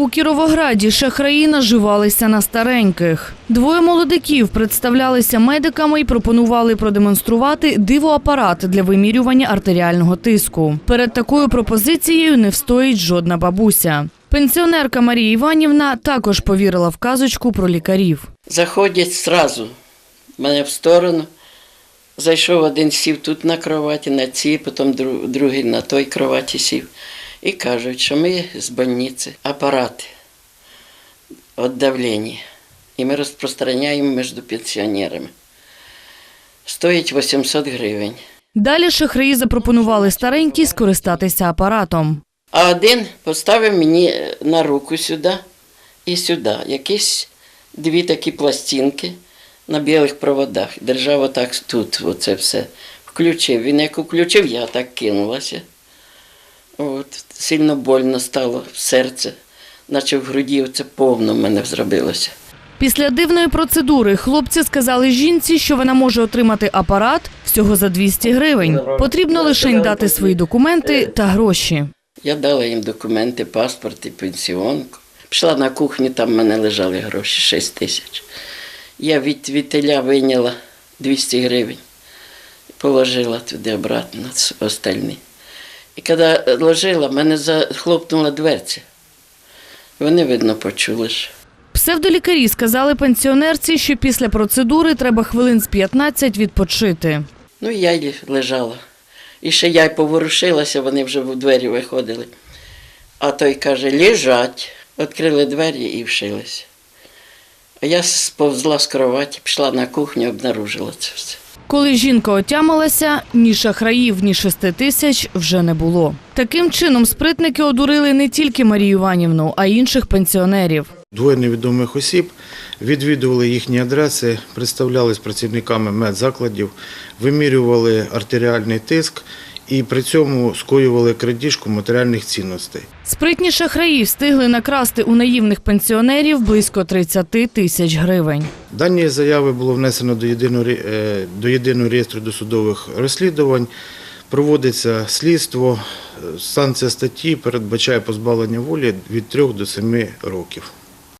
У Кіровограді шахраї наживалися на стареньких. Двоє молодиків представлялися медиками і пропонували продемонструвати дивоапарат для вимірювання артеріального тиску. Перед такою пропозицією не встоїть жодна бабуся. Пенсіонерка Марія Іванівна також повірила в казочку про лікарів. Заходять зразу мене в сторону. Зайшов один, сів тут на кроваті, на цій, потім другий на той кроваті сів. І кажуть, що ми з больниці апарати від давлення. І ми розпространяємо між пенсіонерами. Стоїть 800 гривень. Далі шахраї запропонували старенькій скористатися апаратом. А один поставив мені на руку сюди і сюди. Якісь дві такі пластинки на білих проводах. Держав отак тут, оце все. Включив. Він як включив, я так кинулася. От, сильно больно стало в серце, наче в груді це повно в мене зробилося. Після дивної процедури хлопці сказали жінці, що вона може отримати апарат всього за 200 гривень. Потрібно лише дати свої документи та гроші. Я дала їм документи, паспорт і пенсіонку. Пішла на кухню, там в мене лежали гроші 6 тисяч. Я від вітеля вийняла 200 гривень, положила туди обратно остальні. І коли ложила, мене захлопнула дверця. Вони, видно, почули. що Псевдолікарі сказали пенсіонерці, що після процедури треба хвилин з 15 відпочити. Ну, я й лежала. І ще я й поворушилася, вони вже в двері виходили. А той каже, лежать. Відкрили двері і вшилися. А я сповзла з кроваті, пішла на кухню, обнаружила це все. Коли жінка отямилася, ні шахраїв, ні шести тисяч вже не було. Таким чином спритники одурили не тільки Марію Іванівну, а й інших пенсіонерів. Двоє невідомих осіб відвідували їхні адреси, представлялись працівниками медзакладів, вимірювали артеріальний тиск і при цьому скоювали крадіжку матеріальних цінностей. Спритні шахраї встигли накрасти у наївних пенсіонерів близько 30 тисяч гривень. Дані заяви було внесено до єдиного, е, до єдиного реєстру досудових розслідувань. Проводиться слідство. Санкція статті передбачає позбавлення волі від 3 до 7 років.